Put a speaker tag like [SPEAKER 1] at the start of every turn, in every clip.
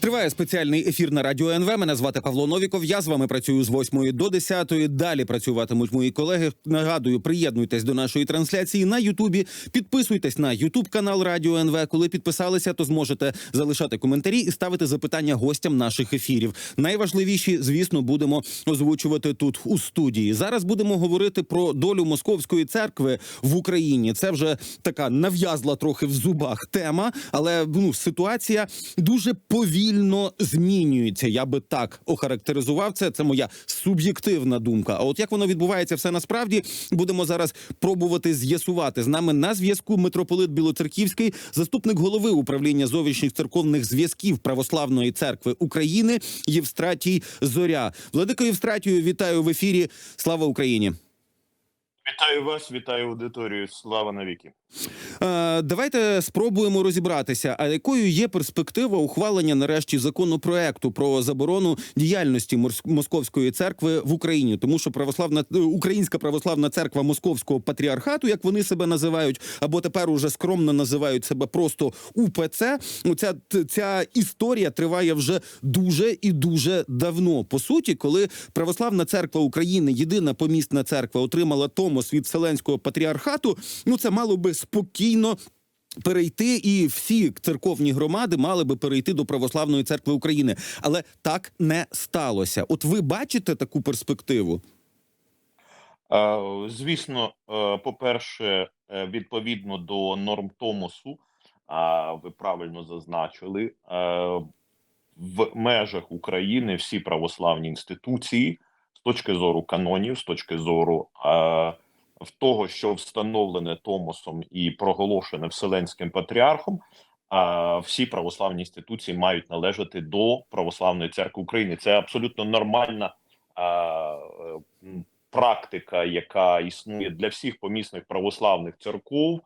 [SPEAKER 1] Триває спеціальний ефір на радіо НВ. Мене звати Павло Новіков. Я з вами працюю з 8 до 10. Далі працюватимуть мої колеги. Нагадую, приєднуйтесь до нашої трансляції на Ютубі. Підписуйтесь на Ютуб канал Радіо НВ. Коли підписалися, то зможете залишати коментарі і ставити запитання гостям наших ефірів. Найважливіші, звісно, будемо озвучувати тут у студії. Зараз будемо говорити про долю московської церкви в Україні. Це вже така нав'язла трохи в зубах тема, але ну ситуація дуже повільно змінюється. Я би так охарактеризував це. Це моя суб'єктивна думка. А от як воно відбувається все насправді, будемо зараз пробувати з'ясувати. З нами на зв'язку митрополит Білоцерківський, заступник голови управління зовнішніх церковних зв'язків Православної церкви України Євстратій Зоря. Владико Євстратію, вітаю в ефірі. Слава Україні!
[SPEAKER 2] Вітаю вас, вітаю аудиторію. Слава навіки.
[SPEAKER 1] Е, давайте спробуємо розібратися. А якою є перспектива ухвалення нарешті законопроекту про заборону діяльності московської церкви в Україні? Тому що православна е, Українська православна церква Московського патріархату, як вони себе називають, або тепер уже скромно називають себе просто УПЦ. Ну, ця, ця історія триває вже дуже і дуже давно. По суті, коли православна церква України, єдина помісна церква, отримала томос від Вселенського патріархату, ну це мало би спокійно. Перейти і всі церковні громади мали би перейти до православної церкви України, але так не сталося. От ви бачите таку перспективу?
[SPEAKER 2] Е, Звісно, е, по-перше, е, відповідно до норм Томосу, а ви правильно зазначили, в межах України всі православні інституції з точки зору канонів, з точки зору в того, що встановлене Томосом і проголошене Вселенським патріархом, а всі православні інституції мають належати до православної церкви України. Це абсолютно нормальна практика, яка існує для всіх помісних православних церков.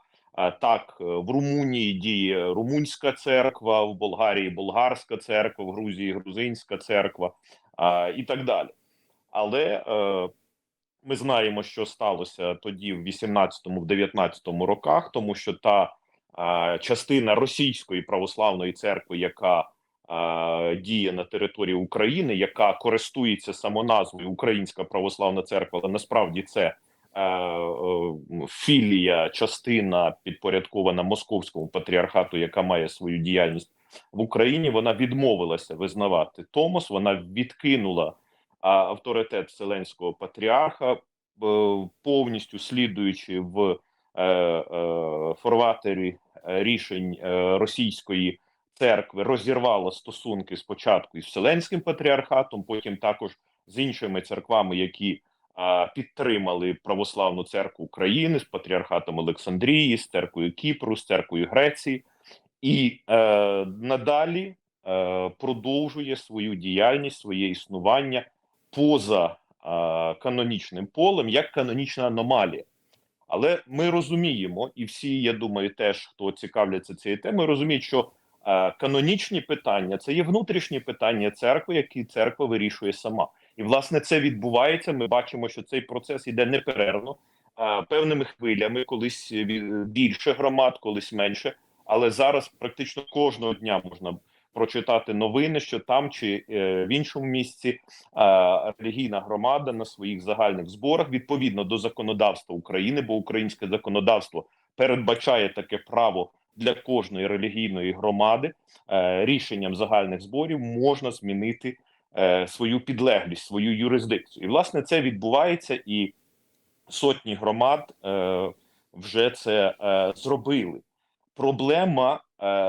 [SPEAKER 2] Так, е, в Румунії діє румунська церква, в Болгарії болгарська церква, в Грузії грузинська церква і так далі. Але е, ми знаємо, що сталося тоді, в 18-му, в 19-му роках, тому що та а, частина російської православної церкви, яка а, діє на території України, яка користується самоназвою Українська православна церква, але насправді це е, е, філія, частина підпорядкована московському патріархату, яка має свою діяльність в Україні. Вона відмовилася визнавати Томос. Вона відкинула авторитет Вселенського патріарха, е, повністю слідуючи в е, е, форватері рішень російської церкви, розірвала стосунки спочатку із Вселенським патріархатом, потім також з іншими церквами, які підтримали православну церкву України з патріархатом Олександрії, з церквою Кіпру, з церквою Греції, і е, надалі е, продовжує свою діяльність, своє існування поза е, канонічним полем як канонічна аномалія. Але ми розуміємо, і всі, я думаю, теж хто цікавляться цією темою, розуміють, що е, канонічні питання це є внутрішні питання церкви, які церква вирішує сама. І власне це відбувається. Ми бачимо, що цей процес іде неперервно, е, певними хвилями, колись більше громад, колись менше. Але зараз практично кожного дня можна прочитати новини, що там чи е, в іншому місці е, релігійна громада на своїх загальних зборах відповідно до законодавства України, бо українське законодавство передбачає таке право для кожної релігійної громади е, рішенням загальних зборів можна змінити свою підлеглість, свою юрисдикцію. І власне це відбувається, і сотні громад вже це зробили. Проблема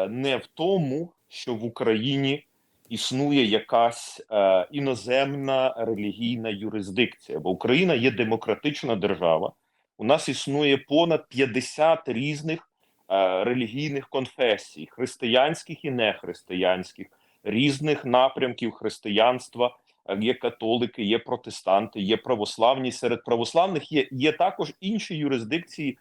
[SPEAKER 2] не в тому, що в Україні існує якась е, іноземна релігійна юрисдикція, бо Україна є демократична держава. У нас існує понад 50 різних е, релігійних конфесій, християнських і нехристиянських, різних напрямків християнства. Е, Є католики, є протестанти, є православні. Серед православних є, є також інші юрисдикції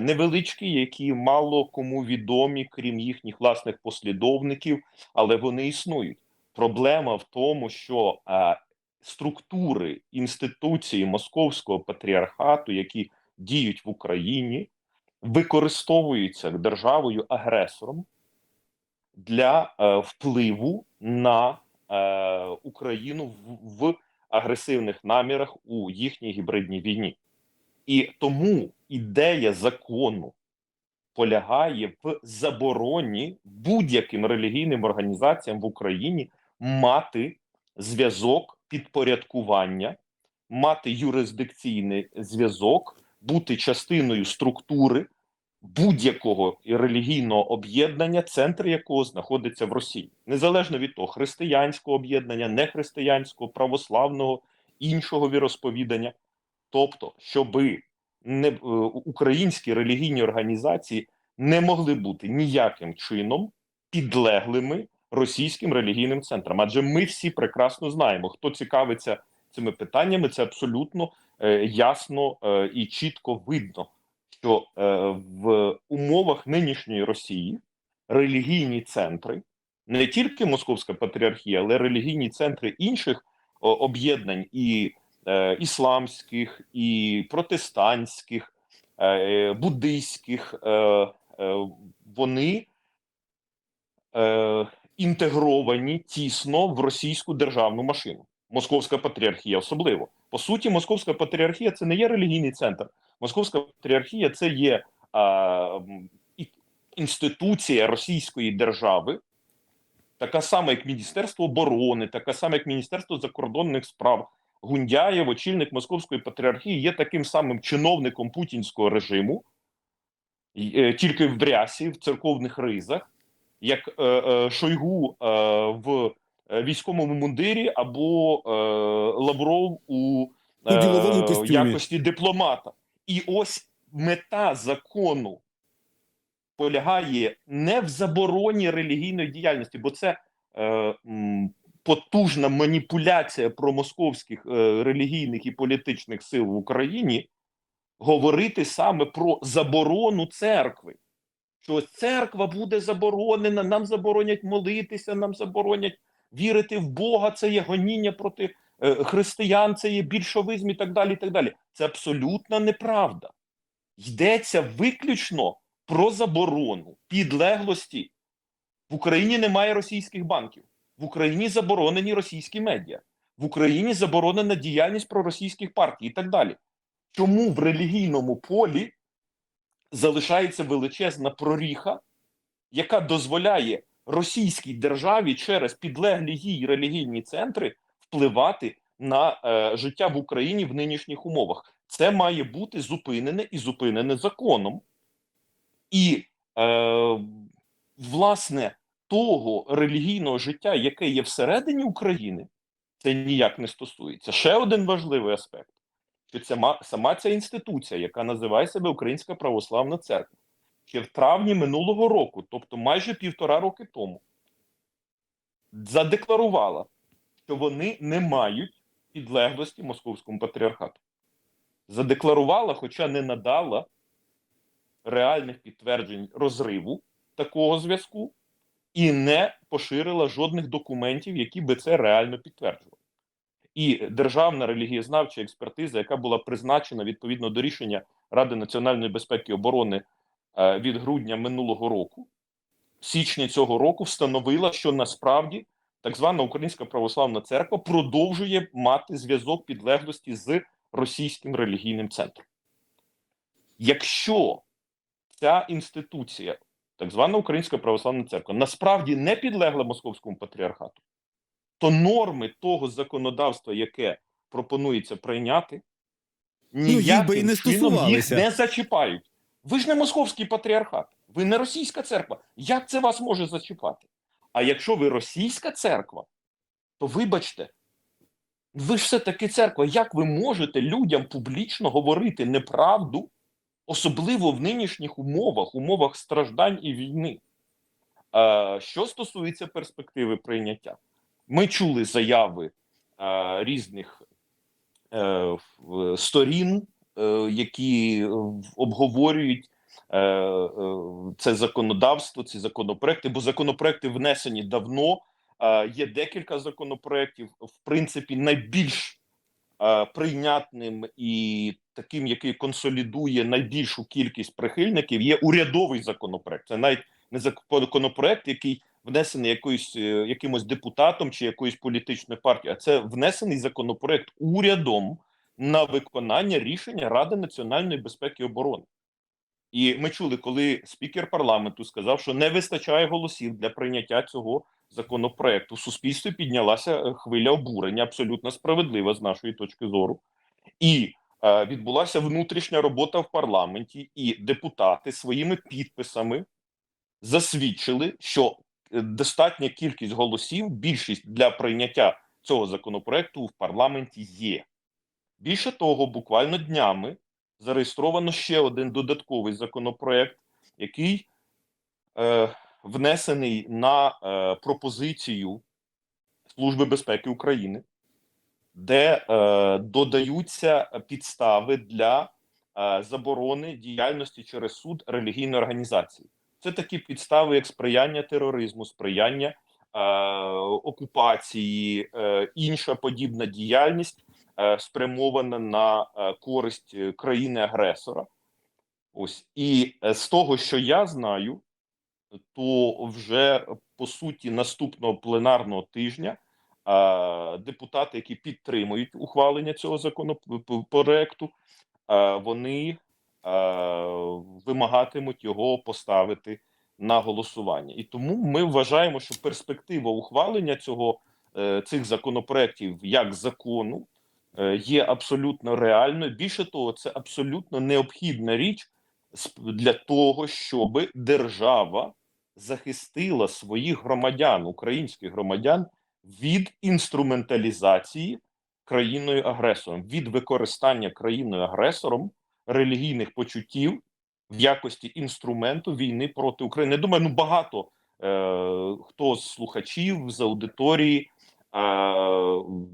[SPEAKER 2] невеличкі, які мало кому відомі, крім їхніх власних послідовників, але вони існують. Проблема в тому, що е, структури інституції московського патріархату, які діють в Україні, використовуються державою агресором для е, впливу на е, Україну в агресивних намірах у їхній гібридній війні. І тому ідея закону полягає в забороні будь-яким релігійним організаціям в Україні мати зв'язок підпорядкування, мати юрисдикційний зв'язок, бути частиною структури будь-якого релігійного об'єднання, центр якого знаходиться в Росії, незалежно від того, християнського об'єднання, нехристиянського, православного, іншого віросповідання. Тобто, щоби не е, українські релігійні організації не могли бути ніяким чином підлеглими російським релігійним центрам. Адже ми всі прекрасно знаємо, хто цікавиться цими питаннями, це абсолютно е, ясно е, і чітко видно, що е, в умовах нинішньої Росії релігійні центри, не тільки Московська патріархія, але релігійні центри інших об'єднань і ісламських, і протестантських, е, буддийських, е, е, вони е, інтегровані тісно в російську державну машину. Московська патріархія особливо. По суті, Московська патріархія це не є релігійний центр. Московська патріархія це є а, інституція російської держави, така сама, як Міністерство оборони, така сама, як Міністерство закордонних справ. Гундяєв, очільник Московської патріархії, є таким самим чиновником путінського режиму, е, тільки в брясі, в церковних ризах, як е, е, Шойгу в військовому мундирі або Лавров у, якості дипломата. І ось мета закону полягає не в забороні релігійної діяльності, бо це потужна маніпуляція промосковських е, релігійних і політичних сил в Україні говорити саме про заборону церкви. Що церква буде заборонена, нам заборонять молитися, нам заборонять вірити в Бога. Це є гоніння проти е, християн, це є більшовизм і так далі. і так далі. Це абсолютна неправда. Йдеться виключно про заборону підлеглості. В Україні немає російських банків. В Україні заборонені російські медіа. В Україні заборонена діяльність проросійських партій і так далі. Чому в релігійному полі залишається величезна проріха, яка дозволяє російській державі через підлеглі їй релігійні центри впливати на е, життя в Україні в нинішніх умовах? Це має бути зупинене і зупинене законом. І е, власне того релігійного життя, яке є всередині України, це ніяк не стосується. Ще один важливий аспект: що ця сама ця інституція, яка називає себе Українська Православна Церква, ще в травні минулого року, тобто майже півтора роки тому, задекларувала, що вони не мають підлеглості московському патріархату. Задекларувала, хоча не надала реальних підтверджень розриву такого зв'язку і не поширила жодних документів, які би це реально підтверджували. І державна релігієзнавча експертиза, яка була призначена відповідно до рішення Ради національної безпеки і оборони е, від грудня минулого року, в січні цього року встановила, що насправді так звана Українська православна церква продовжує мати зв'язок підлеглості з російським релігійним центром. Якщо ця інституція, так звана Українська православна церква, насправді не підлегла московському патріархату, то норми того законодавства, яке пропонується прийняти,
[SPEAKER 1] Ну, їх
[SPEAKER 2] ніяким
[SPEAKER 1] і не
[SPEAKER 2] чином їх не зачіпають. Ви ж не московський патріархат, ви не російська церква. Як це вас може зачіпати? А якщо ви російська церква, то вибачте, ви ж все таки церква. Як ви можете людям публічно говорити неправду, особливо в нинішніх умовах, умовах страждань і війни? Що стосується перспективи прийняття, ми чули заяви різних е, сторін, е, які е, обговорюють це законодавство, ці законопроекти, бо законопроекти внесені давно. Є декілька законопроєктів. В принципі, найбільш прийнятним і таким, який консолідує найбільшу кількість прихильників, є урядовий законопроект. Це навіть не законопроект, який внесений якоюсь е, якимось депутатом чи якоюсь політичною партією, а це внесений законопроект урядом на виконання рішення Ради національної безпеки і оборони. І ми чули, коли спікер парламенту сказав, що не вистачає голосів для прийняття цього законопроекту. В суспільстві піднялася е, хвиля обурення, абсолютно справедлива з нашої точки зору, і відбулася внутрішня робота в парламенті, і депутати своїми підписами засвідчили, що е, достатня кількість голосів, більшість для прийняття цього законопроекту в парламенті є. Більше того, буквально днями зареєстровано ще один додатковий законопроект, який е, внесений на е, пропозицію Служби безпеки України, де е, додаються підстави для е, заборони діяльності через суд релігійної організації. Це такі підстави, як сприяння тероризму, сприяння е, окупації, е, інша подібна діяльність е, спрямована на е, користь е, країни-агресора. Ось і е, з того, що я знаю, то вже по суті наступного пленарного тижня депутати, які підтримують ухвалення цього законопроекту, вони вимагатимуть його поставити на голосування. І тому ми вважаємо, що перспектива ухвалення цього е, цих законопроектів як закону е, є абсолютно реальною. Більше того, це абсолютно необхідна річ для того, щоб держава захистила своїх громадян, українських громадян від інструменталізації країною агресором, від використання країною агресором релігійних почуттів в якості інструменту війни проти України. Я думаю, ну багато е, хто з слухачів з аудиторії е,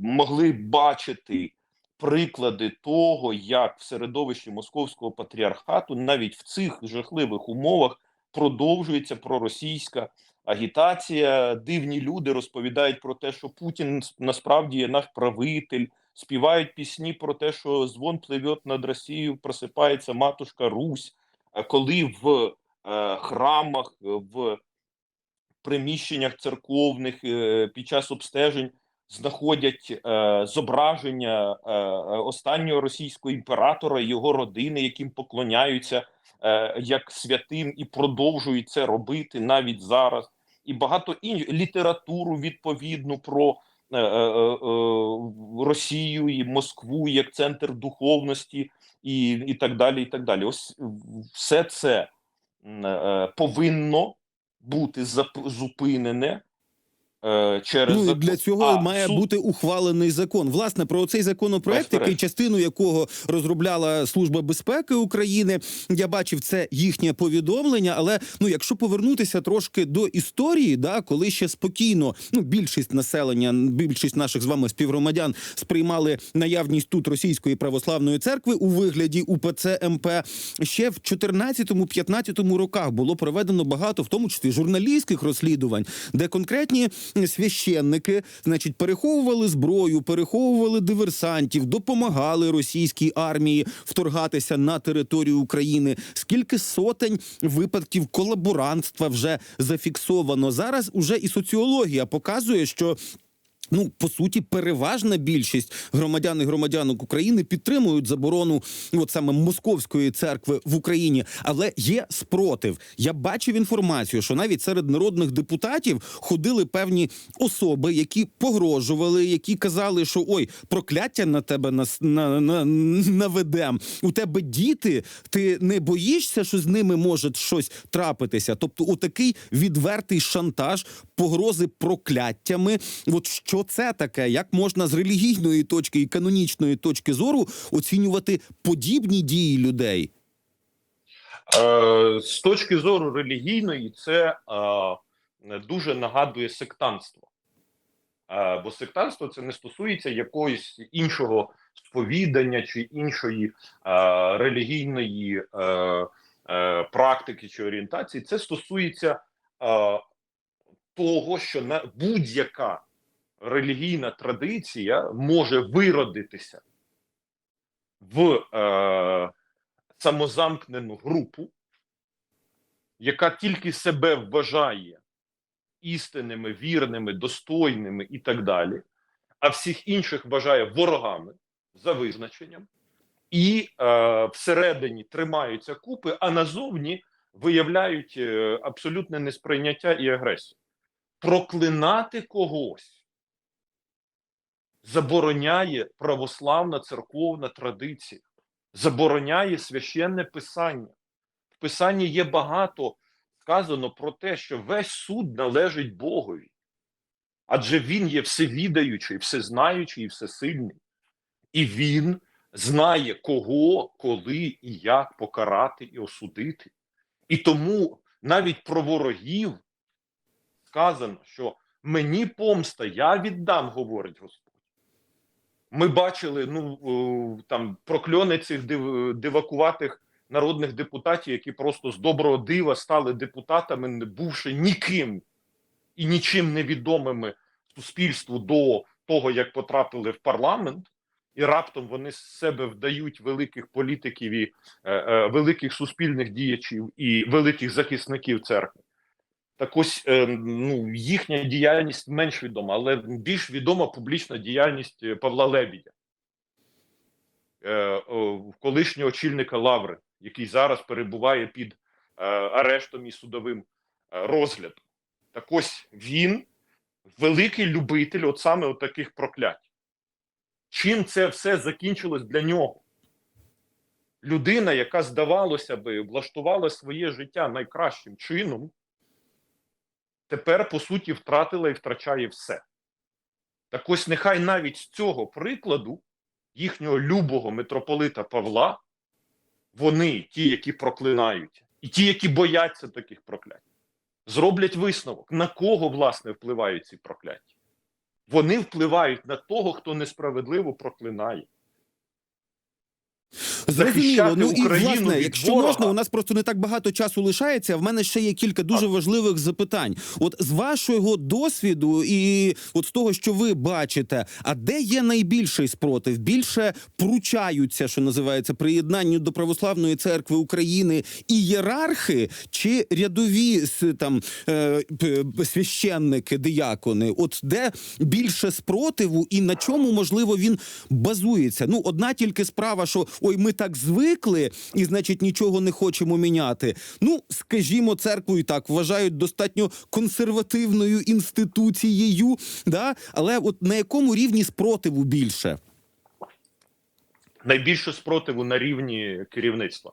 [SPEAKER 2] могли бачити приклади того, як в середовищі московського патріархату навіть в цих жахливих умовах продовжується проросійська агітація. Дивні люди розповідають про те, що Путін насправді є наш правитель. Співають пісні про те, що звон пливе над Росією, просипається матушка Русь. Коли в е, храмах, в приміщеннях церковних е, під час обстежень знаходять е, зображення е, е, останнього російського імператора його родини, яким поклоняються е, як святим, і продовжують це робити навіть зараз. І багато інших літературу відповідну про е, е, е, Росію і Москву як центр духовності, і, і так далі. І так далі. Ось все це е, повинно бути зупинене е, через
[SPEAKER 1] Ну і для цього
[SPEAKER 2] А
[SPEAKER 1] має
[SPEAKER 2] суд-
[SPEAKER 1] бути ухвалений закон. Власне, про цей законопроект,
[SPEAKER 2] Безперечно.
[SPEAKER 1] який частину якого розробляла Служба безпеки України. Я бачив це їхнє повідомлення. Але ну, якщо повернутися трошки до історії, да, коли ще спокійно ну більшість населення, більшість наших з вами співгромадян сприймали наявність тут російської православної церкви у вигляді УПЦ МП, ще в 14-15 роках було проведено багато, в тому числі журналістських розслідувань, де конкретні священники, значить, переховували зброю, переховували диверсантів, допомагали російській армії вторгатися на територію України. Скільки сотень випадків колаборантства вже зафіксовано зараз? Уже і соціологія показує, що. Ну, по суті, переважна більшість громадян і громадянок України підтримують заборону от саме московської церкви в Україні, але є спротив. Я бачив інформацію, що навіть серед народних депутатів ходили певні особи, які погрожували, які казали, що ой, прокляття на тебе нас на, на, наведем. У тебе діти, ти не боїшся, що з ними може щось трапитися. Тобто, отакий відвертий шантаж, погрози прокляттями. От що це таке? Як можна з релігійної точки і канонічної точки зору оцінювати подібні дії людей?
[SPEAKER 2] Е, з точки зору релігійної, це е, дуже нагадує сектантство. Е, бо сектантство це не стосується якогось іншого сповідання чи іншої релігійної практики чи орієнтації. Це стосується того, що будь-яка релігійна традиція може виродитися в е, самозамкнену групу, яка тільки себе вважає істинними, вірними, достойними і так далі, а всіх інших вважає ворогами за визначенням, і е, всередині тримаються купи, а назовні виявляють е, абсолютне несприйняття і агресію. Проклинати когось забороняє православна церковна традиція, забороняє священне писання. В писанні є багато сказано про те, що весь суд належить Богові, адже він є всевідаючий, всезнаючий і всесильний. І він знає, кого, коли і як покарати і осудити. І тому навіть про ворогів сказано, що мені помста, я віддам, говорить Господь. Ми бачили ну там прокльони цих див, дивакуватих народних депутатів, які просто з доброго дива стали депутатами, не бувши ніким і нічим невідомими суспільству до того, як потрапили в парламент, і раптом вони з себе вдають великих політиків і е, е, великих суспільних діячів і великих захисників церкви. Так ось е, ну, їхня діяльність менш відома, але більш відома публічна діяльність е, Павла Лебідя, е, колишнього очільника Лаври, який зараз перебуває під арештом і судовим розглядом. Так ось він великий любитель от саме от таких проклять. Чим це все закінчилось для нього? Людина, яка, здавалося би, влаштувала своє життя найкращим чином, тепер, по суті, втратила і втрачає все. Так ось нехай навіть з цього прикладу їхнього любого митрополита Павла, вони, ті, які проклинають, і ті, які бояться таких проклять, зроблять висновок, на кого, власне, впливають ці прокляття. Вони впливають на того, хто несправедливо проклинає.
[SPEAKER 1] Зрозуміло. Ну і власне,
[SPEAKER 2] від
[SPEAKER 1] якщо
[SPEAKER 2] ворога.
[SPEAKER 1] можна, у нас просто не так багато часу лишається. В мене ще є кілька дуже важливих запитань. От з вашого досвіду, і от з того, що ви бачите, а де є найбільший спротив? Більше пручаються, що називається, приєднанню до православної церкви України і єрархи, чи рядові там е, священники, диякони? От де більше спротиву, і на чому можливо він базується? Ну, одна тільки справа, що ой, ми так звикли, і значить нічого не хочемо міняти. Ну, скажімо, церкву і так вважають достатньо консервативною інституцією, да? але от на якому рівні спротиву більше?
[SPEAKER 2] найбільше спротиву на рівні керівництва.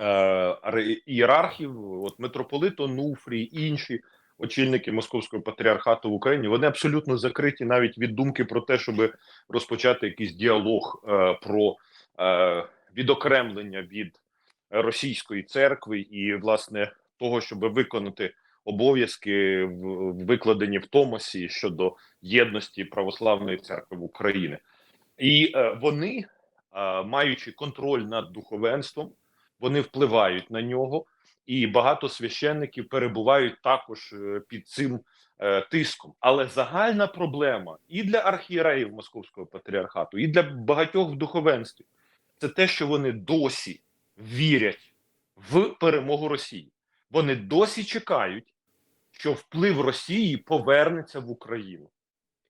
[SPEAKER 2] Е, ієрархів, от митрополит Онуфрій, інші очільники Московського патріархату в Україні, вони абсолютно закриті навіть від думки про те, щоб розпочати якийсь діалог е, про відокремлення від російської церкви і, власне, того, щоб виконати обов'язки, викладені в Томосі щодо єдності православної церкви в Україні. І е, вони, е, маючи контроль над духовенством, вони впливають на нього, і багато священників перебувають також е, під цим е, тиском. Але загальна проблема і для архієреїв Московського патріархату, і для багатьох в духовенстві це те, що вони досі вірять в перемогу Росії. Вони досі чекають, що вплив Росії повернеться в Україну.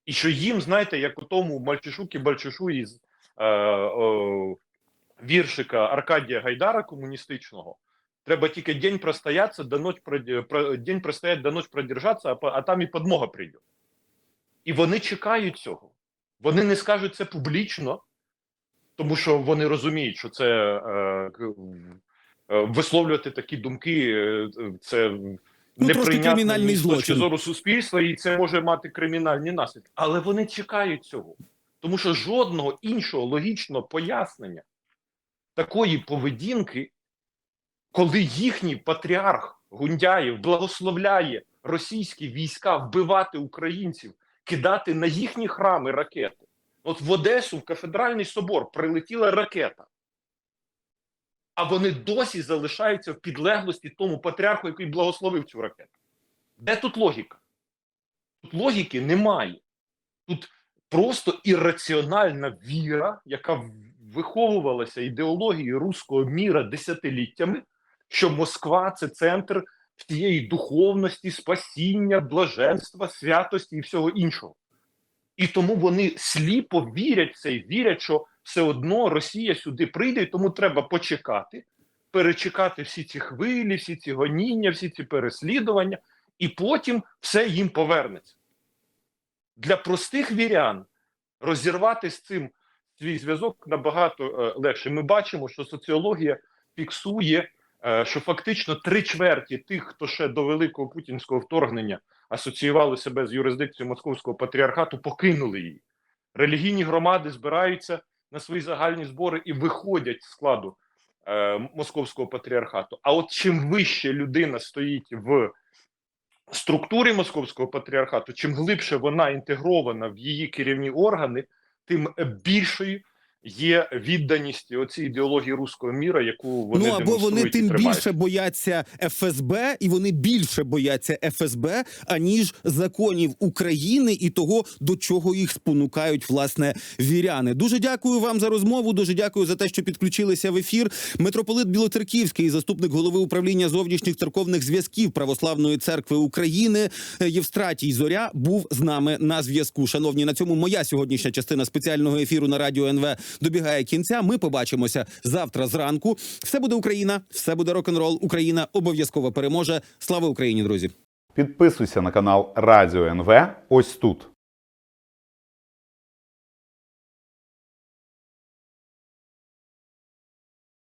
[SPEAKER 2] І що їм, знаєте, як у тому мальчишуки бальчишу із е, е, віршика Аркадія Гайдара комуністичного. Треба тільки день простояться, до ночь про- день простоять, до ночь продержаться, а, а там і подмога прийде. І вони чекають цього. Вони не скажуть це публічно, тому що вони розуміють, що це е, е, висловлювати такі думки, е, це
[SPEAKER 1] Ну, кримінальний
[SPEAKER 2] з точки зору суспільства, і це може мати кримінальні наслідки. Але вони чекають цього, тому що жодного іншого логічного пояснення такої поведінки, коли їхній патріарх Гундяєв благословляє російські війська вбивати українців, кидати на їхні храми ракети. От в Одесу, в кафедральний собор, прилетіла ракета. А вони досі залишаються в підлеглості тому патріарху, який благословив цю ракету. Де тут логіка? Тут логіки немає. Тут просто ірраціональна віра, яка виховувалася ідеологія руського міра десятиліттями, що Москва це центр всієї духовності, спасіння, блаженства, святості і всього іншого. І тому вони сліпо вірять це і вірять, що все одно Росія сюди прийде, і тому треба почекати, перечекати всі ці хвилі, всі ці гоніння, всі ці переслідування, і потім все їм повернеться. Для простих вірян розірвати з цим свій зв'язок набагато е, легше. Ми бачимо, що соціологія фіксує, що фактично три чверті тих, хто ще до великого путінського вторгнення асоціювали себе з юрисдикцією московського патріархату, покинули її. Релігійні громади збираються на свої загальні збори і виходять з складу е, московського патріархату. А от чим вище людина стоїть в структурі московського патріархату, чим глибше вона інтегрована в її керівні органи, тим більшою є відданість оцій ідеології руського міра, яку вони
[SPEAKER 1] ну або вони тим
[SPEAKER 2] тримають.
[SPEAKER 1] більше бояться ФСБ, і вони більше бояться ФСБ, аніж законів України і того, до чого їх спонукають власне віряни. Дуже дякую вам за розмову. Дуже дякую за те, що підключилися в ефір. Митрополит Білоцерківський, заступник голови управління зовнішніх церковних зв'язків Православної церкви України е, Євстратій Зоря був з нами на зв'язку. Шановні, на цьому моя сьогоднішня частина спеціального ефіру на радіо НВ добігає кінця. Ми побачимося завтра зранку. Все буде Україна, все буде рок-н-рол. Україна обов'язково переможе. Слава Україні, друзі!
[SPEAKER 3] Підписуйся на канал Радіо НВ ось тут.